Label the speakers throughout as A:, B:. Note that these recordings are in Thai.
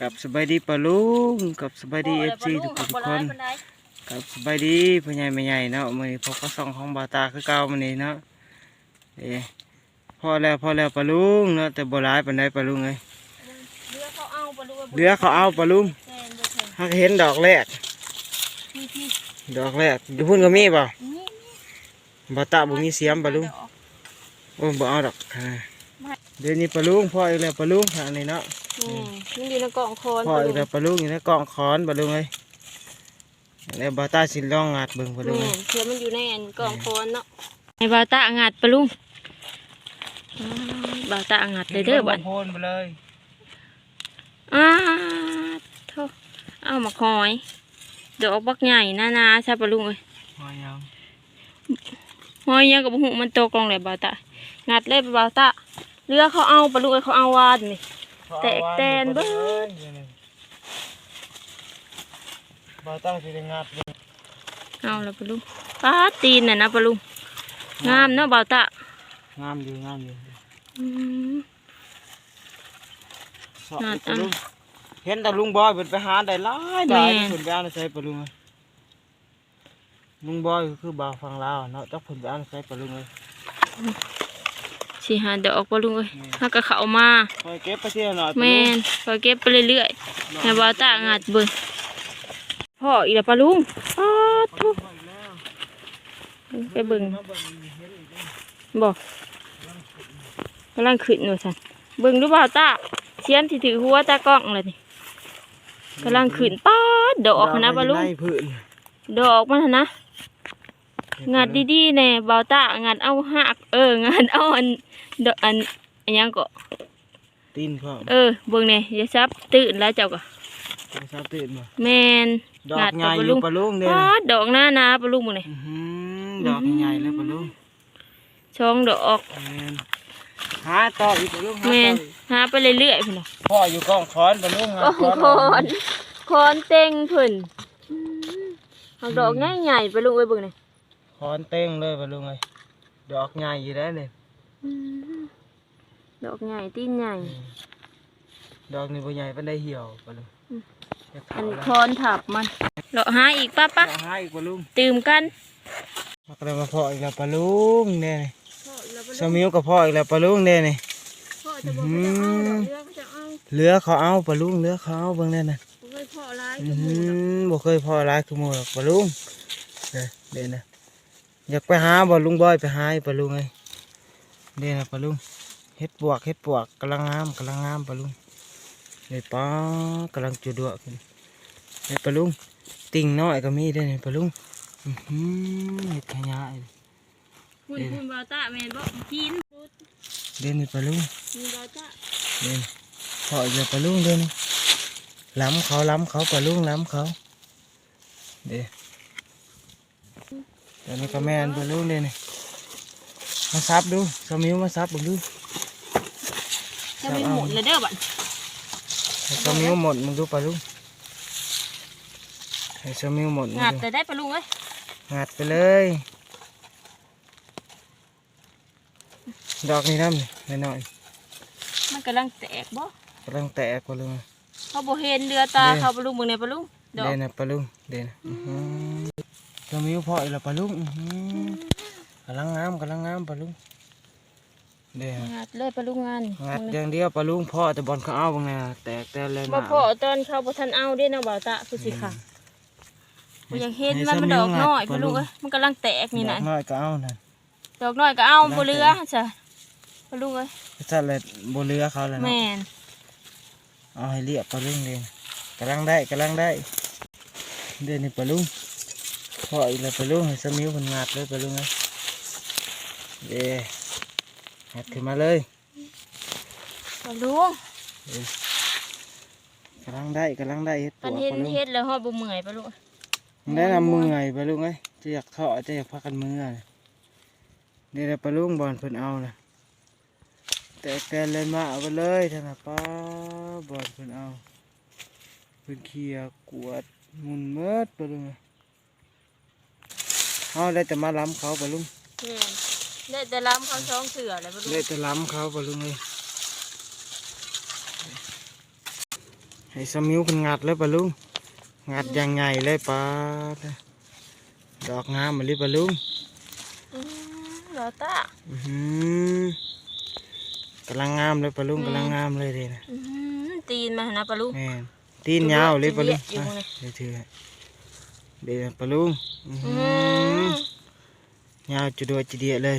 A: กับสบายดีปะลุงกับสบายดีเอฟซีทุกคนทุกคนกับสบายดีพ่อใหญ่แม่ใหญ่เนาะมื้อนี้พบกับสองของบาวตาคือเก่ามื้อนี้เนาะเอ้พอแล้วพอแล้วปะลุงเนาะแต่บ่หลายปานใดปะลุงเอ้ย
B: เรือเขาเอาปลาลูก
A: เหลือเขาเอาปะลุง
B: แทนเดือดแทน
A: หักเห็นดอกแรก
B: พี่พี่
A: ดอกแรกอยู่พุ่นก็มีเปล่า
B: นี่
A: บาวตาบ่มีเสียมปะลุงโอ้บ่เอาดอกอ่า เดี๋ยวนี้ปะลุงพ่ออีกแล้วปะลุงทางนี้เนาะ
B: นี่นี่อยู่ในกล่องโคน
A: พ่ออีกแล้วปะลุงอยู่ในกล่องขอนปะลุงเอ้ยแล้วบาวตาสิลองงัดเบิ่งปะลุง
B: นี่
A: เอ้ย
B: เพื่อมันอยู่ในอันกล่องโคนเนาะไอ้บาวตางัดปลาลุงอ้าวบาวตางัดเลยเด้อบัด
A: โพนไปเลย
B: อ้าโธ่เอามาคอยดอกบักใหญ่นานาใช่ปลาลุงเอ้ย
A: มายัง
B: หอยยังกับหูมันโตกลงเลยบาวตางัดเลยบาวตาเรือเขาเอาปลาลุงเอ้ยเขาเอาวาดนี่แตกแตนเบิด
A: บ่ตั้งสิได้งัดเลย
B: เอาละปลาลุงป้าดตีนน่ะนะปลาลุงงามเนาะบาวตางา
A: มอยู่งามอยู่
B: อืม
A: สอบ
B: งัด
A: ปะลุงเห็นแต่ลุงบอยเพิ่นไปหาได้หลายหลาย
B: แม่
A: เพิ่นไปเอาใส่ปะลุง เอ้ยลุงบอยก็คือบ่าวฟังลาวเนาะจักเพิ่นไปเอาใส่ปะลุงเอ้ย
B: สิหาดอกปลาลุงเอ้ยถ้าก็เขามา
A: คอยเก็บไปเที่ยวหน่อยปะ
B: แม่
A: ลุง
B: นคอยเก็บไปเรื่อยๆให้บ่าวตางัดเบิ่งพ่ออีละปลาลุงอ้าทุกไปเบิ่งบอกกำลังขึ้นหนูสันเบิ่งดูบ่าวตาเสียนที่ถือหัวตากล้องเลยนี่กำลังขึ้นป้าดดอกนะปลาลุง
A: ในพื้น
B: ดอกมันหั่นนะ งัดดีๆแน่บ่าวตางัดเอาหักเอองัดเอาอันดอกอันอันหยังก็
A: ตีนพร้อม
B: เออเบิ่งเนี่ยอย่าซับตื่นแล้วเจ้าก็
A: ไม่ทราบตื่นบ่
B: แมน
A: ดอกใหญ่อยู่ปะลุงเด้อ
B: พาดดอกหน้านาปลาลุงมึงเนี่ย
A: อื้อหือดอกใหญ่เลยปะลุง
B: ช่องดอก
A: แม่นหาต่ออีกปะลุงหา
B: แม
A: ต่อนอีก
B: หาไปเรื่อยๆพุ่นน่ะ
A: พ่ออยู่กองคอนปะลุงหา
B: โอ้
A: คอน
B: คอนคอนเต็งเพิ่นเอาดอกใหญ่ๆไปลุงไว้เบิ่งนี่
A: คอนเต้งเลยปะลุงเอ้ยดอกใหญ่อยู่ได้เลย
B: ดอกใหญ่ตีนใหญ่
A: ดอกนี่บ่ใหญ่ปานได้เหี่ยวปะลุง
B: อืม
A: จะ
B: อั
A: เฒ่านแล้ว
B: คอนถับมันเลาะหาอีกป้าป้า
A: จะหาอีกปะลุง
B: ตื่มกัน
A: มาก็เลยมาพ่ออีกแล้วปะลุงเนี่ยนี่สมิวกับพ่ออีกแล้วปะลุงเนี่ยนี่
B: พ่อจะบอกว่าจะเอาดอกเรือก็จะเอา
A: เหลือเขาเอาปะลุงเหลือเขาเอาเบิ่งแน่น่ะ
B: บ่เคยพ่อร้าย
A: อื
B: คือหมู่ดอก
A: มบ่เคยพ่อหลายคือหมู่หรอกปะลุงเด้อเด้อนะ อยากไปหาบ่ลุงบอยไปหาอีกปะลุงเอ้ยเด้อนะปะลุงเฮ็ดปวกเฮ็ดปวกกำลังงามกำลังงามปะลุงนี่ป้ากำลังจุดดวขึ้นนี่ปะลุงติ่งน้อยก็มีเด้อนี่ปะลุงอื้อหือเฮ็ดขยะอีก
B: คุณคุณบาวตาแม่นบ่กิน
A: เด้อนี่ปะลุง
B: คุณบาวตา
A: เด้อพ่ออีกแล้วปะลุงเด้อนี่ล้ำเขาล้ำเขาปะลุงล้ำเขาเด้อเดี๋ยวนี้ก็แม่นไปลูกเลยนี่มาซับดูสมิวมาซับผมดู
B: จะไปหมุนเลยเด้อบัด
A: ให้สมิวหมดมึงดูปลาลูกให้สมิวหมดมึง
B: งัด
A: ดู
B: แต่ได้ปลาลุงเอ้ย
A: งัดไปเลย ดอกนี้น้ำนี่หน่อย
B: มันกำลังแตกบ่
A: ๆกำลังแตกปลาลูก
B: เขาบ่เห็นเรือตาเขาปลาลุงมึงเนี่ยปลาลุงดอก
A: เด่นนะปลาลูกเด่นอื้อ หือสมิวพออีกแล้วปลาลูกอื้อหือกำลังงามกำลังงามปลาลูกเด่น
B: งัดเลยปลาลุงงาน
A: งัดอย่างเดียวปลาลูกพ่อแต่บอลเขาเอาบางแน่แตกแต่เลย
B: บ่
A: มา
B: พอตอนเขาบ่ทันเอาเด้เนาะบ่าวตาคือสิค่ะบ่อยากเห็น
A: ให้
B: มันมัน
A: ส
B: ดอกน้อย
A: งั
B: ปลาลุงเอ้ยมันกำลังแตกนี่
A: ดอ
B: น่ะ
A: กน้อยก็เอานะ
B: ดอกน้อยก็เอา
A: กำลัง
B: บ่เรือ
A: แตก
B: จ้ะปลาลุงเอ้ย
A: จัดเลยบนเรือเขาเลยเนาะ
B: แม่น
A: เอาให้เรียบปลาลุงเลยกำลังได้กำลังได้เดี๋ยวนี้ปลาลุง พออีกแล้วปลาลุงให้สมิวคนงัดเลยปลาลุงเลยเย่งัดขึ้นมาเลย
B: ปลาลุง
A: กำลังได้กำลังได้เฮ็ดป
B: ปั
A: วนก
B: เห็น
A: ปลาลุง
B: เฮ็ดแล้วฮอดบ่เมื่อยปลาลุง
A: ได้นำมือไงปลาลุงเอ้ยจะอยากเทาะจะอยากพักกันมือเลยเดี๋ยวปลาลุงบอลเพิ่นเอานะแต่แกนเลยมาเอาไปเลยท่านน่ะป้าบอลเพิ่นเอาเพิ่นเคลียร์กวาดหมุนเมิดปลาลุงเอ้ย เอาได้แต่มาล้ำเขาปลาลุง
B: แม่นได้แต่ล้ำเขาช่องเสือเลยปลาลุง
A: ได้แต่ล้ำเขาปลาลุงเลยให้ให้สมิวเป็นงัดเลยปะลุงงัดอย่างไงเลยปลาดอกงามมาเลยปะลุง
B: อืมบ่าวตา
A: อื้อหือกำลังงามเลยปะลุงกำลังงามเลยเด้นะ
B: อืมตีนมาหนะปลาลุง
A: แม่นตีนยาวเลยปะลุง
B: จะเรียกอยู่
A: อะ
B: ไง
A: เดี๋ยวถือให้ เดี๋ยวปะลุงอื้อ
B: อื
A: หือ
B: ม
A: ยาวจุดวจุดเดียเลย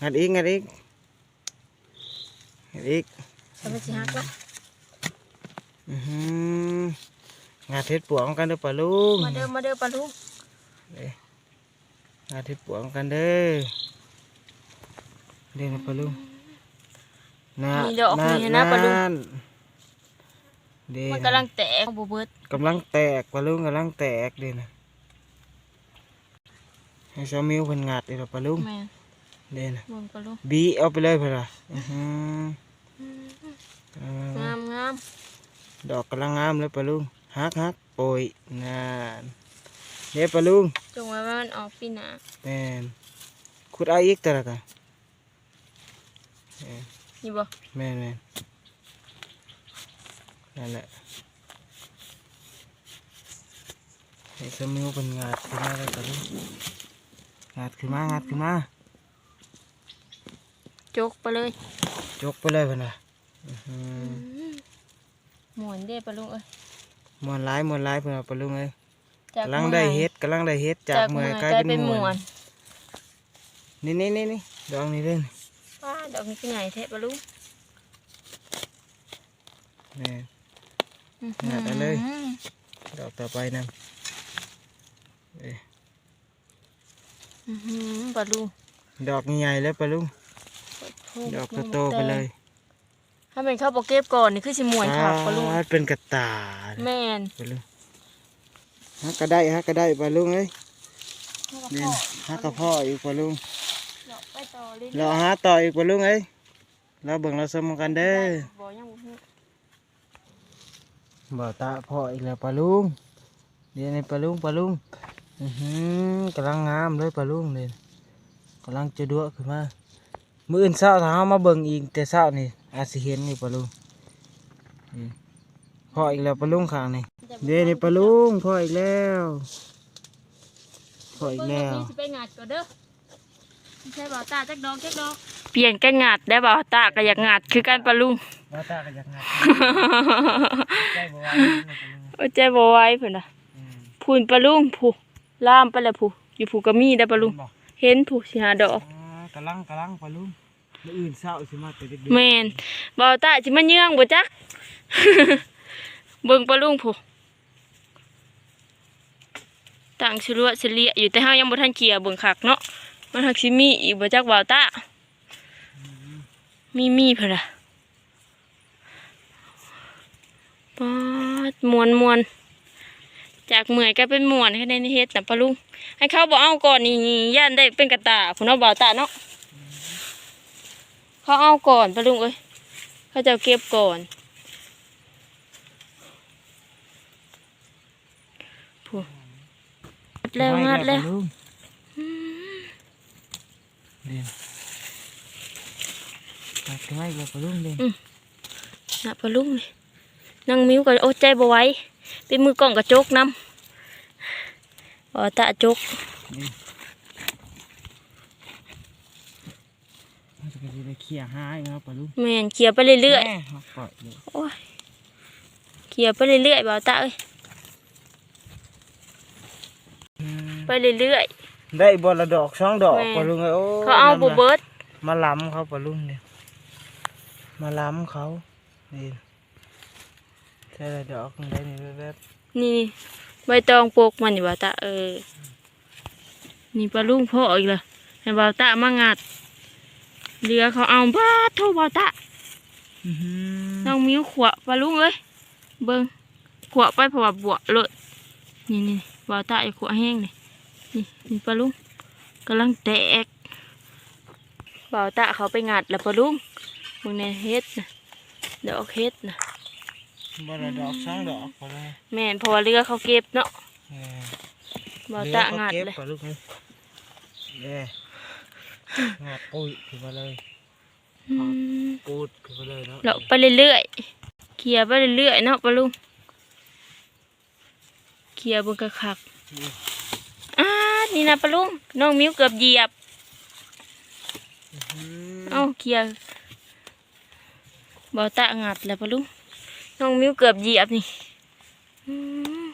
A: งัดอีกงัดอีกงัดอีก
B: จะไปสิฮักละ
A: อื้อหืองานเท็ดปวงกันเด้อปะลุง
B: มาเด้อมาเด้อปลาลุง
A: งานเท็ดปวงกันเด้อเด้อนะปะลุงนะ
B: มีดอกนี่นะปลาลุง
A: เด้
B: มัน
A: นะ
B: กำลังแตกบ่เบิด
A: กำลังแตกปะลุงกำลังแตกเด้อนะให้สามิวเพิ่นงัดเด้อล่ะปะลุง
B: แม่น
A: เด้อนะ
B: เบิ่งปลาลุง
A: บีเอาไปเลยเพิ่นล่ะอื้อหือเอา
B: งามงาม
A: ดอกกำลังงามเลยปะลุงฮักฮักโปยนานเด้อปะลุง
B: จงไว้ว่ามันออกปีหน้า
A: แม่นขุดเอาอีกแต่ละกัน
B: นี่บ่
A: แม่นแม่น นั่นแหละให้สมิวเป็นงาดขึ้นมาเลยปะลุงงาดขึ้นมางาดขึ้นมา
B: จกไปเลย
A: จกไปเลยเพิ่นน่ะอื้อหือ
B: หมวนเด้ปลาลุงเอ้ย
A: มวนหลายมวนหลายเพิ่นว่าปะลุงเอ้ย
B: จาก
A: กำลังได้เฮ็ดกำลังได้เฮ็ดจากเมื่อยกลายเป็นมวนนี่นี่นี่นี่ดอกนี้เด้อ
B: ว้าดอกนี้คือใหญ่แท้ปลาลุง
A: แม่น
B: อื้อ
A: หากันเลย
B: หือ
A: ดอกต่อไปนั่นเอ้ย
B: อื้อหือปลาลุง
A: ดอกใหญ่ๆเลยปะลุง
B: โอ้
A: ดอกโตๆไปเลย
B: ถ้าเป็นข้าวโปเก็บก่อนนี่คือสิม่วนค่ะปลาลุง
A: อ่าเป็นกระตาย
B: แม่น
A: ปะลุงฮักก็ได้ฮักก็ได้ปะลุงเอ้ยนี่ฮักกระเพาะอีกปะลุง
B: ดอกไปต่อเลย
A: เราหาต่ออีกปะลุงเอ้ยเราเบิ่งเราสมกันเด้อ
B: บ่ยังบ่ฮู้
A: บ่ตาพาะอีกแล้วปะลุงเดี๋ยวในี้ปะลุงปะลุงกำลังงามเลยปะลุงนี่กำลังจะดัวขึ้นมามื้ออื่นเช้าถ้าเฮามาเบิ่งอีกแต่เช้านี่อาจสิเห็นนี่ปะลุงนี่เพาะอีกแล้วปะลุงข้างนี่เดี๋ยวในปลาลุงพ่ออีกแล้วพ่ออีกแล้ว
B: ไปงัดก่อนเด้อใช่บ่าวตาจักดอกจักดอก เปลี่ยนกันงัดได้บ่าวตาก็อยากงัดคือกันปลาลุง
A: ว่าตาก็อยากงัดใจบ่ไหว
B: โอ้ใจบ่ไหวเพิ่นน่ะพูนปลาลุงผู้ล่ามไปแล้วผู้อยู่ผู้ก็มีได้อปลาลุงเห็นผู้สิหาดอก
A: กำลังกำลังปลาลุงมื้ออื่นเช้าสิมาแต่ดึก
B: แม่นบ่าวตาสิมาเยื่องบ่จักเบิ่งปลาลุงผู้ต่างชลัวเฉลี่ยอยู่แต่เฮายังบ่ทันเกียร์เบิ่งคักเนาะมันหักสิมีอีกบ่จักบ่าวตา มีมีเพิ่นน่ะปาดมวนมวนจากเมื่อยก็เป็นมวนแค่ในเฮ็ดน่ะปลาลุงให้เขาบ่เอาก่อนนี่ย่านได้เป็นกระตาพุ่นเนาะบ่าวตาเนาะเขาเอาก่อนปลาลุงเอ้ยเขาจะเอาเก็บก่อนพูงัดแล้วงัดแล้ว
A: ปาลุงเด่นงั ดขึ้นมาอีกแล้วปลาลุงเด่น
B: นะปลาลุงเลยนั่งมิ้วกันโอ้ใจบ่ไหว้เป็นมือกล้องกระจกน้ำบ่ตาจก
A: มันจะไปได้เขี่ยหาอีกแล้วปลาลุง
B: แม่นเขี่ยไปเรื่อย
A: แม่ฮักปล่อยเลย
B: ๆโอ้ยเขี่ยไปเรื่อยๆบ่าวตาเอ้ย
A: อืม
B: ไปเรื่อย
A: ได้บอละดอกสองดอก
B: แม่
A: ปลาลุงเอ้ยโอ้
B: ๆเขาเอา
A: นั่น
B: บ่
A: น่ะ
B: เบิด
A: มาล้ำเขาปะลุงเนี่ย มาล้ำเขานี่ใช่ละดอกได้นี่แบบ
B: นี่ใบตองโปกมันอยู่บ่าวตาเออ นี่ปลาลุงพ่ออีกแล้วให้บ่าวตามางัดเรือเขาเอาบ้าโทบ่าวตา
A: อื้อหือ
B: น้องมิ้วขวปลาลุงเอ้ยเบิ้งขวไปเพราะว่าบวเลยนี่นี่วาวตาไอ้ขวแห้งนี่นี่นี่ปลาลุงกำลังแตกวาวตาเขาไปงัดแล้วปลาลุง มึงในเฮ็ดนะดอกเฮ็ดนะ
A: บอละดอกสองดอกพอเลย
B: แม่นเพราะว่าเรือเขาเก็บเนาะ
A: เออ
B: วาวตา
A: เรือ
B: งัด
A: ก็บ
B: เลย
A: ปะลุงเลยเด้งัดปุ้ยขึ้นมาเลย
B: อืม
A: ปูดขึ้นมาเลยเนาะ
B: เราไปเรื่อยๆเคลียร์ไปเรื่อยๆเนาะปะลุงเคลียร์เบนกระคักอ้านี่นะปะลุงน้องมิ้วเกือบเหยียบเอ้าเคลียร์เบาตะงัดแล้วปะลุงน้องมิ้วเกือบเหยียบนี่อืม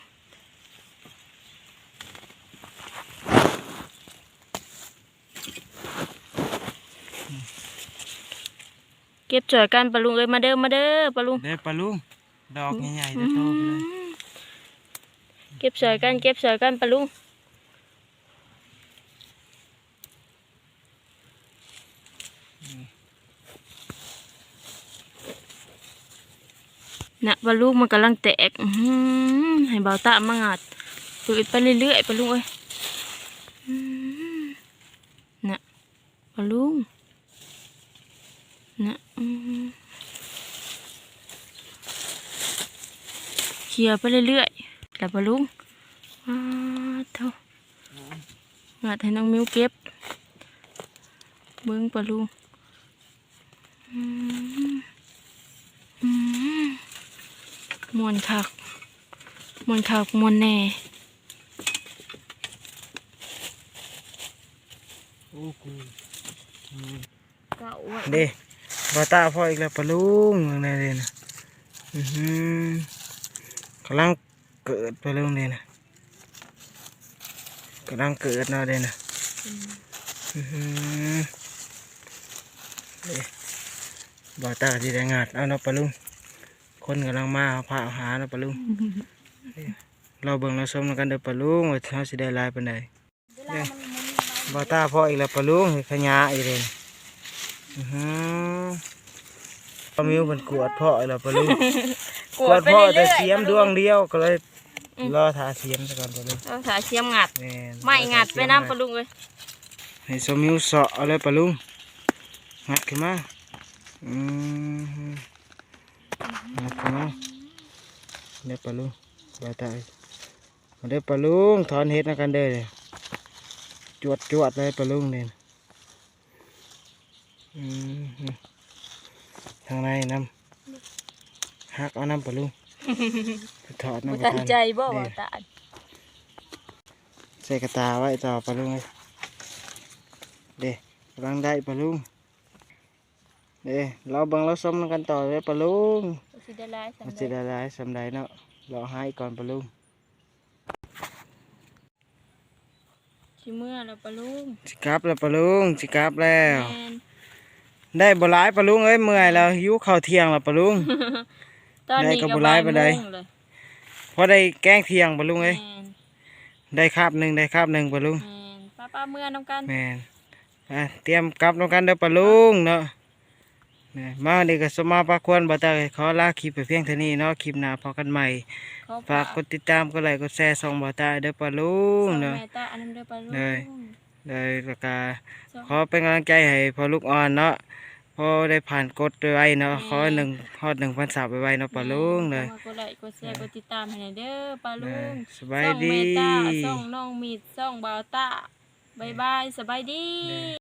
B: เก็บจ่อยกันปะลุงเอ้ยมาเด้อมาเด้อปะลุง
A: เด้อปลาลุงดอกใหญ่ๆเด้อโตไปเลย
B: เก็บสอยกันเก็บสอยกันปะลุง น่ะปลาลูกมันกำลังแตกให้เบาตามางัดเปิดไปเรื่อยๆปลาลุงเอ้ยอื้อหือน่ะปลาลุงน่ะเคลียไปเรื่อยๆแล้วปลาลุงอ้าเท่างัดให้น้องมิ้วเก็บเบิ้งปลาลุงอื้อหือ มวนคักมวนคักมวนแน่
A: โอ้กู
B: เก่าอะ
A: เด้บาตาพ่ออีกแล้วปลาลุงในเลยนะอือหือกำลังเกิดปลาลุงเลยนะกำลังเกิดนาะเด้นะอือหือเด้บาตาที่ได้งาดเอาเนาะปลาลุง คนกำลังมาเอาผ้าเอาหาเนาะปลาลุงเด้เราเบิ่งเราชมกันเด้อปลาลุงว่าเขาสิได้หลายปานใดเด้บาตาพ่ออีกแล้วปลาลุงเฮ็ดขยะอีกเลยอือหือปลามิวมันกวดพ่อแล้วปลาลูกกวดพ่อแต่เสียมดวงเดียวก็เลยรอทาเสียมซะก่อนปลาลูก
B: ต้องสาเชียมงัด
A: แม่น
B: ไม่งัดไปน้ำปลาลุงเลย
A: ให้สมิวเสาะเอาเลยปลาลุงงัดขึ้นมาอืม งัดขึ้นมาเด้อปลาลุงบาตายมาเด้อปลาลุงถอนเห็ดนะกันเด้อเลยจวดจวดเลยปลาลุงเนี่ยอืมทางในน้ำหักเอาน้ำปลาลุงถอด
B: บ่
A: น้ำป
B: ตั้
A: ลาง
B: ใจบ่
A: เด้
B: ว่าตา
A: ใส่กระตาไว้ต่อปลาลุงเลยเด้กำลังได้ปลาลุง เด้เราเบิ่งเราส้มกันต่อเลยปลาลุง
B: สิได้หลาย
A: มัน
B: สำ
A: จะ
B: ได้
A: ได้ได้สำใดเนาะรอให้ก่อนปลาลุง
B: สิเมื่อแล้วปลาลุง
A: สิกลับแล้วปลาลุงสิกลับแล้ว
B: แม่น
A: ได้บ่หลายปลาลุงเอ้ยเมื่อยแล้วหิวข้าวเที่ยงแล้วปลาลุง
B: ตอนนี้
A: ได้กั
B: ก็
A: บบ่หลาย
B: บ่าย
A: ปานใด
B: โมงเลย
A: พอได้แกงเที่ยงปลาลุงเอ้ย
B: แม่น
A: ได้คาบหนึ่งได้คาบหนึ่งปลาลุง
B: แม่นป้าป้าเมื่อน้ำกัน
A: แม่นอะเตรียมกลับน้ำกันเด้อปลาลุงเนาะ นี่มาเด็กก็สมมาปาควรบ่ตาขอลาคลิปไปเพียงเท่านี้เนาะคลิปหน้าพบกันใหม่
B: เขา
A: ฝากกดติดตามกดไลค์กดแชร์ส่องบ่ตาเด้อปลาลุง
B: ส่ง
A: เนาะ
B: แม่ตาอันนั้นเด้อปลาลุง
A: ได้ เลยแล้วก็
B: ส่ง
A: ขอเป็นกำลังใจให้พอลูกอ่อนเนาะพอได้ผ่านกดไว้เนาะขอหนึ่งฮอดหนึ่งพันสาไว้เนาะปลาลุงเลย
B: ขากดไลค์กดแชร์กดติดตามให้หน่อยเด้อปลา
A: เล
B: ลุ
A: ย
B: ง
A: สบาย
B: ส่อง
A: ดี
B: เมตาส่องน้องมีดส่องบาวตาบายบายสบายดี